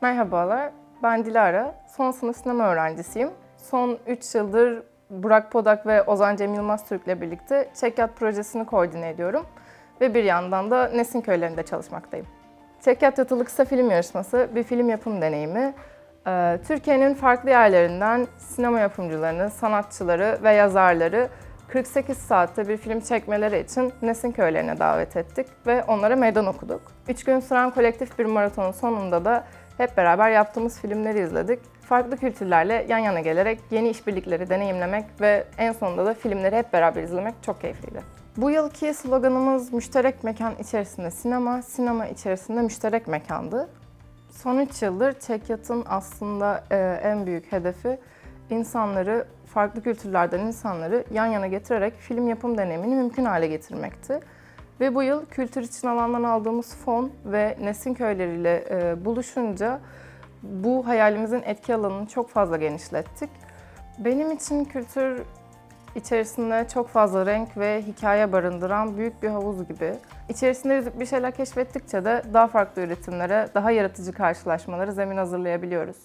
Merhabalar, ben Dilara. Son sınıf sinema öğrencisiyim. Son 3 yıldır Burak Podak ve Ozan Cem Yılmaz Türk'le birlikte Çekyat projesini koordine ediyorum. Ve bir yandan da Nesin köylerinde çalışmaktayım. Çekyat Yatılı Kısa Film Yarışması bir film yapım deneyimi. Ee, Türkiye'nin farklı yerlerinden sinema yapımcılarını, sanatçıları ve yazarları 48 saatte bir film çekmeleri için Nesin köylerine davet ettik ve onlara meydan okuduk. 3 gün süren kolektif bir maratonun sonunda da hep beraber yaptığımız filmleri izledik. Farklı kültürlerle yan yana gelerek yeni işbirlikleri deneyimlemek ve en sonunda da filmleri hep beraber izlemek çok keyifliydi. Bu yılki sloganımız müşterek mekan içerisinde sinema, sinema içerisinde müşterek mekandı. Son 3 yıldır Çekyat'ın aslında e, en büyük hedefi insanları, farklı kültürlerden insanları yan yana getirerek film yapım deneyimini mümkün hale getirmekti. Ve bu yıl kültür için alandan aldığımız fon ve Nesin köyleriyle e, buluşunca bu hayalimizin etki alanını çok fazla genişlettik. Benim için kültür içerisinde çok fazla renk ve hikaye barındıran büyük bir havuz gibi. İçerisinde bir şeyler keşfettikçe de daha farklı üretimlere, daha yaratıcı karşılaşmalara zemin hazırlayabiliyoruz.